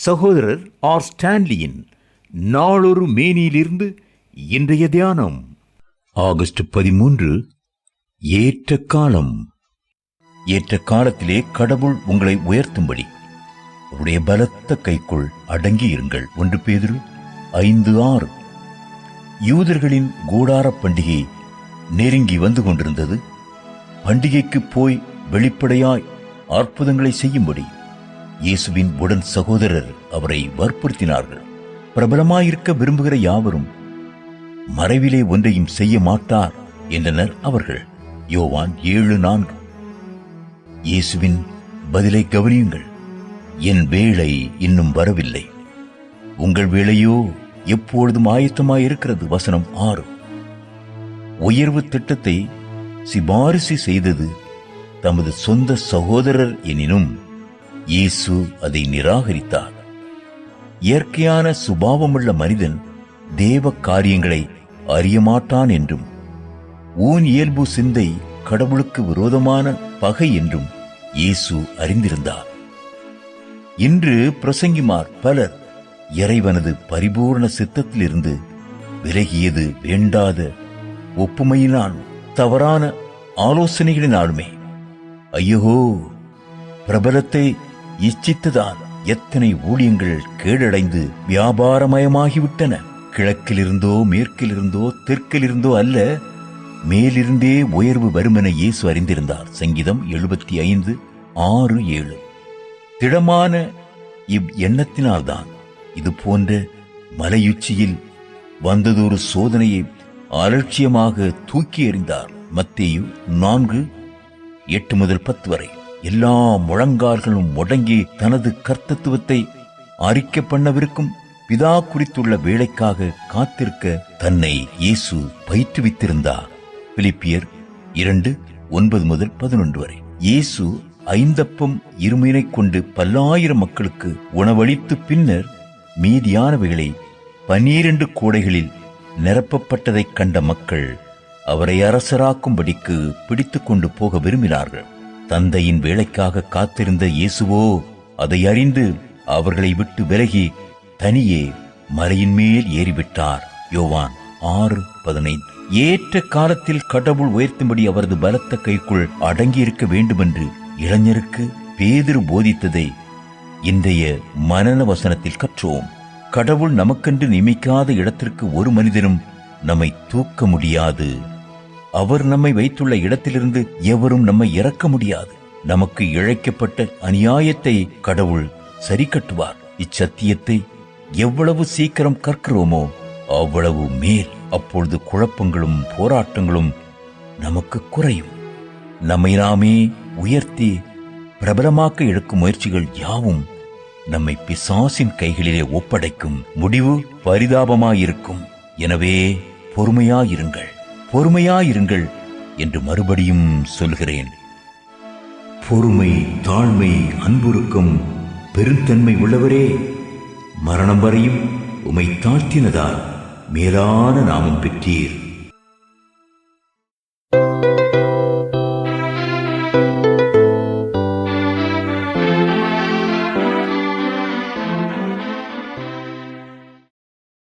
சகோதரர் ஆர் ஸ்டான்லியின் நாளொரு மேனியிலிருந்து இன்றைய தியானம். ஆகஸ்ட் பதிமூன்று ஏற்ற காலம். ஏற்ற காலத்திலே கடவுள் உங்களை உயர்த்தும்படி அவருடைய பலத்த கைக்குள் அடங்கி இருங்கள் ஒன்று பேதில் ஐந்து ஆறு. யூதர்களின் கூடாரப் பண்டிகை நெருங்கி வந்து கொண்டிருந்தது. பண்டிகைக்கு போய் வெளிப்படையாய் அற்புதங்களை செய்யும்படி இயேசுவின் உடன் சகோதரர் அவரை வற்புறுத்தினார்கள். பிரபலமாயிருக்க விரும்புகிற யாவரும் மறைவிலே ஒன்றையும் செய்ய மாட்டார் என்றனர் அவர்கள். யோவான் ஏழு நான்கு. இயேசுவின் பதிலை கவனியுங்கள். என் வேளை இன்னும் வரவில்லை. உங்கள் வேளையோ எப்பொழுதும் ஆயத்தமாயிருக்கிறது வசனம் ஆறு. உயர்வு திட்டத்தை சிபாரிசு செய்தது தமது சொந்த சகோதரர் எனினும் இயேசு அதை நிராகரித்தார். இயற்கையான சுபாவமுள்ள மனிதன் தேவ காரியங்களை அறியமாட்டான் என்றும் ஊன் இயல்பு சிந்தை கடவுளுக்கு விரோதமான பகை என்றும் இயேசு அறிந்திருந்தார். இன்று பிரசங்கிமார் பலர் இறைவனது பரிபூர்ண சித்தத்திலிருந்து விலகியது வேண்டாத ஒப்புமையினால் தவறான ஆலோசனைகளினாலுமே ஐயோ பிரபலத்தை இச்சித்துதான் எத்தனை ஊழியங்கள் கேடடைந்து வியாபாரமயமாகிவிட்டன. கிழக்கிலிருந்தோ மேற்கிலிருந்தோ தெற்கிலிருந்தோ அல்ல மேலிருந்தே உயர்வு வருமென இயேசு அறிந்திருந்தார். சங்கீதம் எழுபத்தி ஐந்து ஆறு ஏழு. திடமான இவ் எண்ணத்தினால்தான் இது போன்ற மலையுச்சியில் வந்ததொரு சோதனையை அலட்சியமாக தூக்கி எறிந்தார். மத்தேயு நான்கு எட்டு முதல் பத்து வரை. எல்லா முழங்கால்களும் முடங்கி தனது கர்த்தத்துவத்தை அறிக்க பண்ணவிருக்கும் பிதா குறித்துள்ள வேலைக்காக காத்திருக்க தன்னை இயேசு பயிற்றுவித்திருந்தார். பிலிப்பியர் இரண்டு ஒன்பது முதல் பதினொன்று வரை. இயேசு ஐந்தப்பம் இருமையினை கொண்டு பல்லாயிரம் மக்களுக்கு உணவளித்து பின்னர் மீதியானவைகளை பனிரெண்டு கூடைகளில் நிரப்பப்பட்டதைக் கண்ட மக்கள் அவரை அரசராக்கும்படிக்கு பிடித்துக் கொண்டு போக விரும்பினார்கள். தந்தையின் வேலைக்காக காத்திருந்த இயேசுவோ அதை அறிந்து அவர்களை விட்டு விலகி தனியே மலையின் மேல் ஏறிவிட்டார். யோவான் ஆறு பதினைந்து. ஏற்ற காலத்தில் கடவுள் உயர்த்தும்படி அவரது பலத்த கைக்குள் அடங்கியிருக்க வேண்டுமென்று இளைஞருக்கு பேதிரு போதித்ததை இன்றைய மனன வசனத்தில் கற்றோம். கடவுள் நமக்கென்று நியமிக்காத இடத்திற்கு ஒரு மனிதனும் நம்மை தூக்க முடியாது. அவர் நம்மை வைத்துள்ள இடத்திலிருந்து எவரும் நம்மை இறக்க முடியாது. நமக்கு இழைக்கப்பட்ட அநியாயத்தை கடவுள் சரி கட்டுவார் இச்சத்தியத்தை எவ்வளவு சீக்கிரம் கற்கிறோமோ அவ்வளவு மேல் அப்பொழுது குழப்பங்களும் போராட்டங்களும் நமக்கு குறையும். நம்மை நாமே உயர்த்தி பிரபலமாக்க எடுக்கும் முயற்சிகள் யாவும் நம்மை பிசாசின் கைகளிலே ஒப்படைக்கும் முடிவு பரிதாபமாயிருக்கும். எனவே பொறுமையாயிருங்கள். பொறுமையாயிருங்கள் என்று மறுபடியும் சொல்கிறேன். பொறுமை தாழ்மை அன்புருக்கம் பெருந்தன்மை உள்ளவரே மரணம் வரையும் உமை தாழ்த்தினதால் மேலான நாமம் பெற்றீர்.